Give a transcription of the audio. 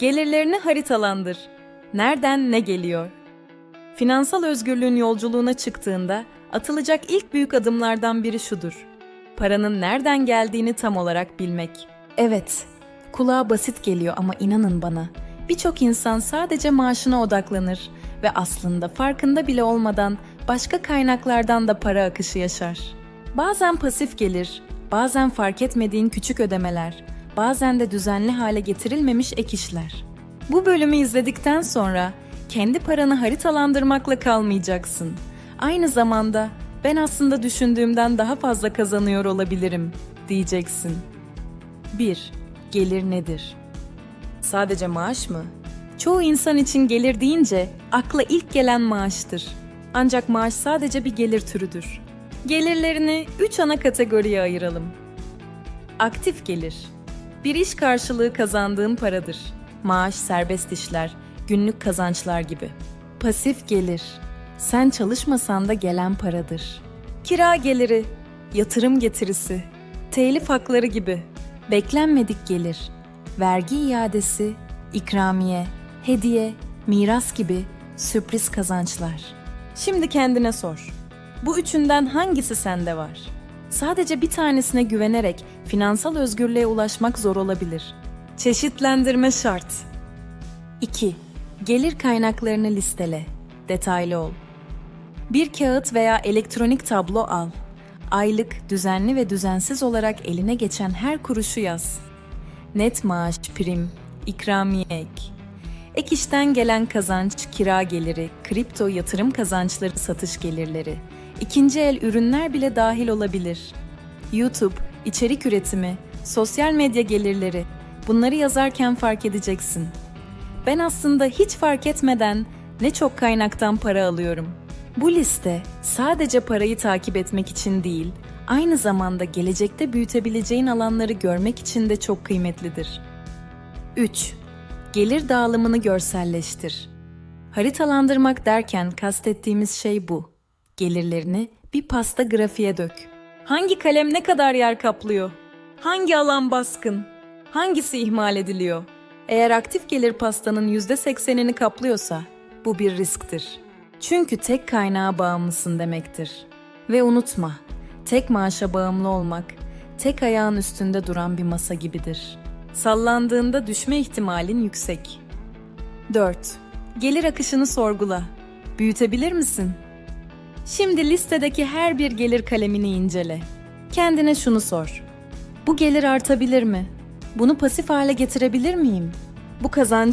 Gelirlerini haritalandır. Nereden ne geliyor? Finansal özgürlüğün yolculuğuna çıktığında atılacak ilk büyük adımlardan biri şudur. Paranın nereden geldiğini tam olarak bilmek. Evet, kulağa basit geliyor ama inanın bana. Birçok insan sadece maaşına odaklanır ve aslında farkında bile olmadan başka kaynaklardan da para akışı yaşar. Bazen pasif gelir, bazen fark etmediğin küçük ödemeler, bazen de düzenli hale getirilmemiş ek işler. Bu bölümü izledikten sonra kendi paranı haritalandırmakla kalmayacaksın. Aynı zamanda ben aslında düşündüğümden daha fazla kazanıyor olabilirim diyeceksin. 1. Gelir nedir? Sadece maaş mı? Çoğu insan için gelir deyince akla ilk gelen maaştır. Ancak maaş sadece bir gelir türüdür. Gelirlerini 3 ana kategoriye ayıralım. Aktif gelir. Bir iş karşılığı kazandığın paradır. Maaş, serbest işler, günlük kazançlar gibi. Pasif gelir. Sen çalışmasan da gelen paradır. Kira geliri, yatırım getirisi, telif hakları gibi. Beklenmedik gelir. Vergi iadesi, ikramiye, hediye, miras gibi sürpriz kazançlar. Şimdi kendine sor. Bu üçünden hangisi sende var? Sadece bir tanesine güvenerek finansal özgürlüğe ulaşmak zor olabilir. Çeşitlendirme şart. 2. Gelir kaynaklarını listele. Detaylı ol. Bir kağıt veya elektronik tablo al. Aylık, düzenli ve düzensiz olarak eline geçen her kuruşu yaz. Net maaş, prim, ikramiye ek. Ek işten gelen kazanç, kira geliri, kripto yatırım kazançları, satış gelirleri, ikinci el ürünler bile dahil olabilir. YouTube, içerik üretimi, sosyal medya gelirleri, bunları yazarken fark edeceksin. Ben aslında hiç fark etmeden ne çok kaynaktan para alıyorum. Bu liste sadece parayı takip etmek için değil, aynı zamanda gelecekte büyütebileceğin alanları görmek için de çok kıymetlidir. 3. Gelir dağılımını görselleştir. Haritalandırmak derken kastettiğimiz şey bu. Gelirlerini bir pasta grafiğe dök. Hangi kalem ne kadar yer kaplıyor? Hangi alan baskın? Hangisi ihmal ediliyor? Eğer aktif gelir pastanın %80'ini kaplıyorsa bu bir risktir. Çünkü tek kaynağa bağımlısın demektir. Ve unutma, tek maaşa bağımlı olmak, tek ayağın üstünde duran bir masa gibidir. Sallandığında düşme ihtimalin yüksek. 4. Gelir akışını sorgula. Büyütebilir misin? Şimdi listedeki her bir gelir kalemini incele. Kendine şunu sor. Bu gelir artabilir mi? Bunu pasif hale getirebilir miyim? Bu kazancı